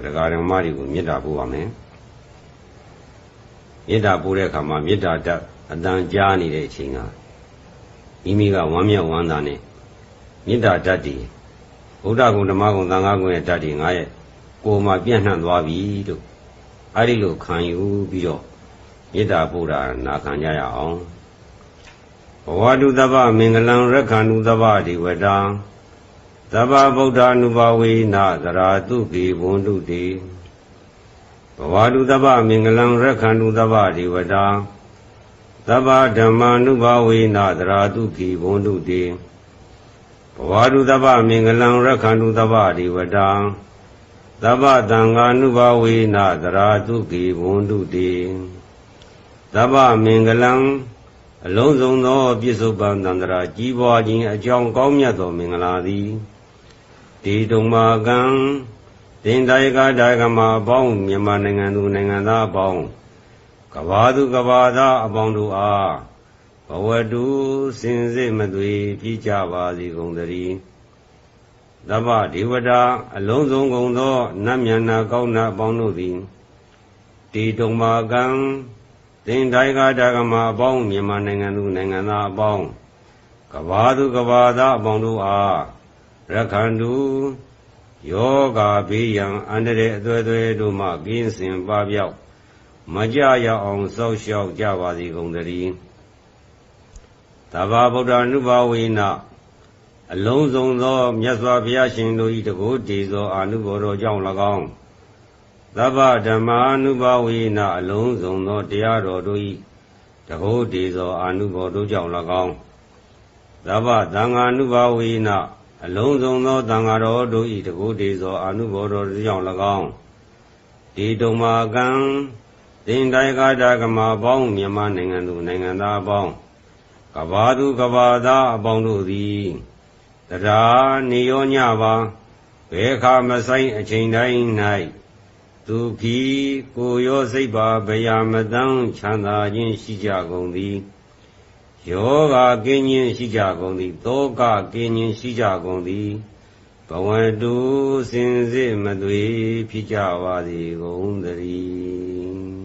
တရားဓမ္မတွေကိုမေတ္တာပို့ပါမယ်မေတ္တာပို့တဲ့အခါမှာမေတ္တာဓာတ်အတန်ကြားနေတဲ့အချိန်ကမိမိကဝမ်းမြောက်ဝမ်းသာနဲ့မေတ္တာဓာတ်တွေဗုဒ္ဓဂုဏ်ဓမ္မဂုဏ်သံဃာဂုဏ်ရဲ့ဓာတ်တွေငါရဲ့ကိုယ်မှာပြန့်နှံ့သွားပြီလို့အဲ့ဒီလိုခံယူပြီးတော့မေတ္တာပို့တာနာခံကြရအောင်ဘဝတုတ္တဗမင်္ဂလံရက္ခဏုတ္တဗဒီဝတံ သဗ္ဗဗုဒ္ဓ ानु ဘဝေနသရာတုခေဘွန္တုတေဘဝတုသဗ္ဗမင်္ဂလံရက္ခဏုသဗ္ဗဒေဝတာသဗ္ဗဓမ္မာနုဘဝေနသရာတုခေဘွန္တုတေဘဝတုသဗ္ဗမင်္ဂလံရက္ခဏုသဗ္ဗဒေဝတာသဗ္ဗသံဃာနုဘဝေနသရာတုခေဘွန္တုတေသဗ္ဗမင်္ဂလံအလုံးစုံသောပြစ္ဆုတ်ပံတန္တရာကြီးပွားခြင်းအကြောင်းကောင်းမြတ်သောမင်္ဂလာသည် ဒီတုံမာကံတင်တိုင်းကဒါကမအပေါင်းမြန်မာနိုင်ငံသူနိုင်ငံသားအပေါင်းကဘာသူကဘာသားအပေါင်းတို့အားဘဝတုစင်စစ်မသွေပြီးကြပါစေကုန်သတည်းသဗ္ဗဒေဝတာအလုံးစုံကုန်သောနတ်မြတ်နာကောင်းနာအပေါင်းတို့သည်ဒီတုံမာကံတင်တိုင်းကဒါကမအပေါင်းမြန်မာနိုင်ငံသူနိုင်ငံသားအပေါင်းကဘာသူကဘာသားအပေါင်းတို့အား ရခန္တုယောဂဘေးရန်အန္တရာယ်အသွဲသွဲတို့မှကင်းစင်ပါပြောက်မကြရအောင်စောက်ရှောက်ကြပါစေကုန်သတည်းတဘာဗုဒ္ဓ ानु ဘဝေနအလုံးစုံသောမြတ်စွာဘုရားရှင်တို့၏တကုတည်သောအာနုဘော်တော်ကြောင့်၎င်းသဗ္ဗဓမ္မာနုဘဝေနအလုံးစုံသောတရားတော်တို့၏တကုတည်သောအာနုဘော်တို့ကြောင့်၎င်းသဗ္ဗသံဃာနုဘဝေန အလုံးစုံသောတန်ဃာတော်တို့၏တကုတေသောအာနုဘော်တော်ကြောင့်၎င်းဒီတုံမာကံတင်တိုင်းကာတာကမာပေါင်းမြန်မာနိုင်ငံသူနိုင်ငံသားပေါင်းကဘာသူကဘာသားအပေါင်းတို့သည်တရားနေရောညပါဘယ်ခါမဆိုင်အချိန်တိုင်း၌ဒုက္ခကိုရောစိတ်ပါဗျာမတန်းချမ်းသာခြင်းရှိကြကုန်သည် ယောဂကင်းခြင်းရှိကြကုန်သည်တောကကင်းခြင်းရှိကြကုန်သည်ဘဝတုစင်စစ်မသွေဖြစ်ကြပါစေကုန်သတည်း